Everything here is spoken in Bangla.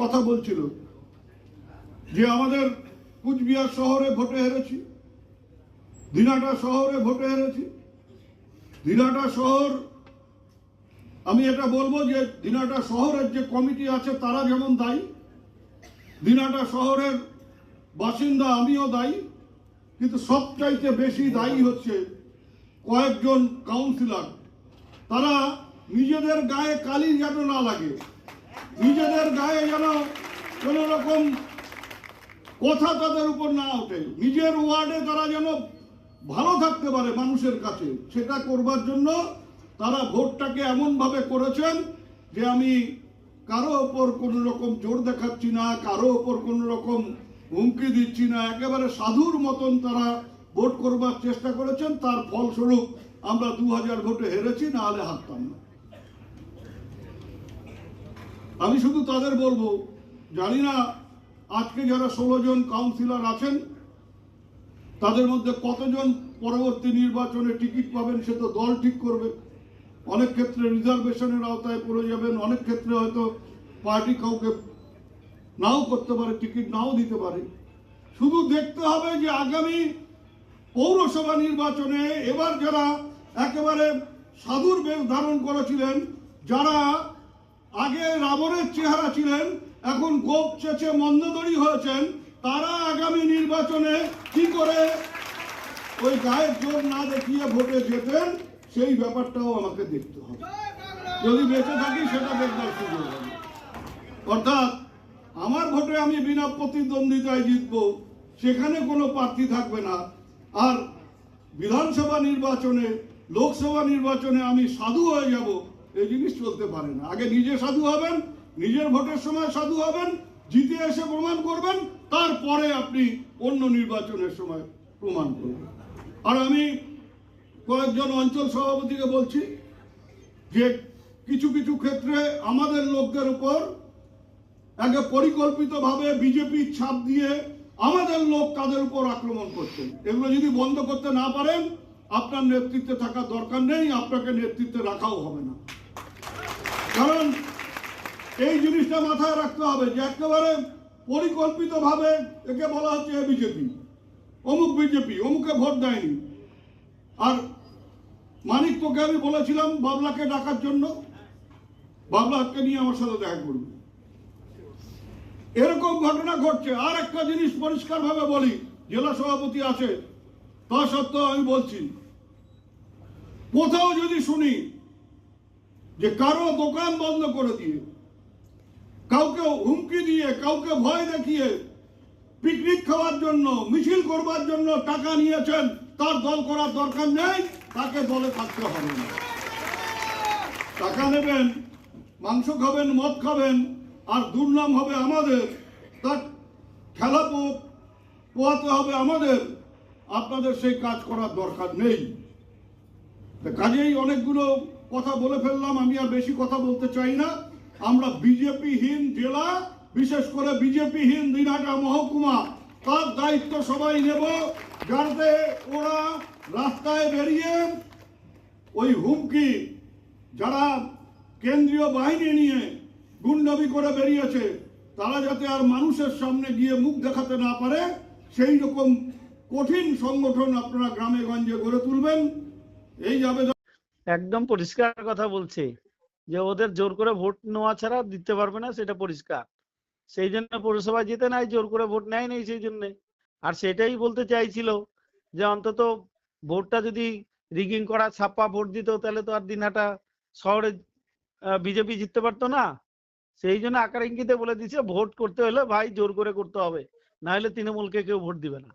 কথা বলছিল যে আমাদের কুচবিহার শহরে ভোটে হেরেছি, দিনাটা শহরে ভোটে হেরেছি। দিনাটা শহর, আমি এটা বলব যে দিনাটা শহরের যে কমিটি আছে তারা যেমন দায়ী, দিনাটা শহরের বাসিন্দা আমিও দায়ী, কিন্তু সবচাইতে বেশি দায়ী হচ্ছে কয়েকজন কাউন্সিলর। তারা নিজেদের গায়ে কালি যেন না লাগে। নিজেদের গায়ে যেন কোনো রকম কথা তাদের উপর না ওঠে। নিজের ওয়ার্ডে তারা যেন ভালো থাকতে পারে মানুষের কাছে, সেটা করবার জন্য তারা ভোটটাকে এমনভাবে করেছেন যে আমি কারও ওপর কোনো রকম জোর দেখাচ্ছি না, কারও ওপর কোনো রকম হুমকি দিচ্ছি না, একেবারে সাধুর মতন তারা ভোট করবার চেষ্টা করেছেন। তার ফলস্বরূপ আমরা দু হাজার ভোটে হেরেছি, না হলে হারতাম না। আমি শুধু তাদের বলব, জানি না আজকে যারা ষোলো জন কাউন্সিলর আছেন, তাদের মধ্যে কতজন পরবর্তী নির্বাচনে টিকিট পাবেন সে তো দল ঠিক করবে। অনেক ক্ষেত্রে রিজার্ভেশনের আওতায় পড়ে যাবেন, অনেক ক্ষেত্রে হয়তো পার্টি কাউকে নাও করতে পারে, টিকিট নাও দিতে পারে। শুধু দেখতে হবে যে আগামী পৌরসভা নির্বাচনে এবার যারা একেবারে সাধুর বেশ ধারণ করেছিলেন, যারা আগে রাবণের চেহারা ছিলেন, এখন গোপ চেচে মন্দদরি হয়েছেন। তারা আগামী নির্বাচনে কি করে ওই গায়ের জোর না দেখিয়ে ভোটে যেতেন সেই ব্যাপারটাও আমাকে দেখতে হবে। যদি বেঁচে থাকি, সেটা দেখবার সুযোগ হবে। অর্থাৎ, আমার ভোটে আমি বিনা প্রতিদ্বন্দ্বিতায় জিতব, সেখানে কোনো প্রার্থী থাকবে না। আর বিধানসভা নির্বাচনে, লোকসভা নির্বাচনে আমি সাধু হয়ে যাব এই জিনিস চলতে পারে না। আগে নিজে সাধু হবেন, নিজের ভোটের সময় সাধু হবেন, জিতে এসে প্রমাণ করবেন, তারপরে আপনি অন্য নির্বাচনের সময় প্রমাণ করবেন। আর আমি কয়েকজন অঞ্চল সভাপতিকে বলছি যে কিছু কিছু ক্ষেত্রে আমাদের লোকদের উপর একে পরিকল্পিতভাবে বিজেপি ছাপ দিয়ে আমাদের লোক তাদের উপর আক্রমণ করছেন এগুলো যদি বন্ধ করতে না পারেন, আপনার নেতৃত্বে থাকার দরকার নেই, আপনাকে নেতৃত্বে রাখাও হবে না। কারণ এই জিনিসটা মাথায় রাখতে হবে যে একেবারে পরিকল্পিতভাবে একে বলা হচ্ছে এ বিজেপি, অমুক বিজেপি, অমুকে ভোট দেয়নি। আর মানিক, তোকে আমি বলেছিলাম বাবলাকে ডাকার জন্য। বাবলাকে নিয়ে আমার সাথে দেখা করবে। এরকম ঘটনা ঘটছে। আর একটা জিনিস পরিষ্কার ভাবে বলি, জেলা সভাপতি আছে, তা সত্ত্বেও আমি বলছি, কোথাও যদি শুনি যে কারও দোকান বন্ধ করে দিয়ে, কাউকে হুমকি দিয়ে, কাউকে ভয় দেখিয়ে পিকনিক খাওয়ার জন্য, মিছিল করবার জন্য টাকা নিয়েছেন, তার দল করার দরকার নেই, তাকে দলে থাকতে হবে না। টাকা নেবেন, মাংস খাবেন, মদ খাবেন, আর দুর্নাম হবে আমাদের, তার খেলা পোয়াতে হবে আমাদের, আপনাদের সেই কাজ করার দরকার নেই। কাজেই অনেকগুলো কথা বলে ফেললাম, আমি আর বেশি কথা বলতে চাই না। আমরা বিজেপিহীন জেলা, বিশেষ করে বিজেপিহীন দিনহাটা মহকুমা। তার দায়িত্ব সবাই নেব, যাতে ওরা রাস্তায় বেরিয়ে ওই হুমকি, যারা কেন্দ্রীয় বাহিনী নিয়ে গুন্ডামি করে বেরিয়েছে, তারা যাতে আর মানুষের সামনে গিয়ে মুখ দেখাতে না পারে, সেই রকম কঠিন সংগঠন আপনারা গ্রামে গঞ্জে গড়ে তুলবেন। এই আবেদন একদম পরিষ্কার কথা বলছে, যে ওদের জোর করে ভোট নেওয়া ছাড়া দিতে পারবে না সেটা পরিষ্কার। সেই জন্য পৌরসভায় যেতে নাই, জোর করে ভোট নেয় নাই সেই জন্য। আর সেটাই বলতে চাইছিল যে অন্তত ভোটটা যদি রিগিং করা, ছাপ্পা ভোট দিত, তাহলে তো আর দিনহাটা শহরে বিজেপি জিততে পারতো না। সেই জন্য আকার ইঙ্গিতে বলে দিচ্ছে ভোট করতে হলে ভাই জোর করে করতে হবে না হলে তৃণমূলকে কেউ ভোট দিবে না।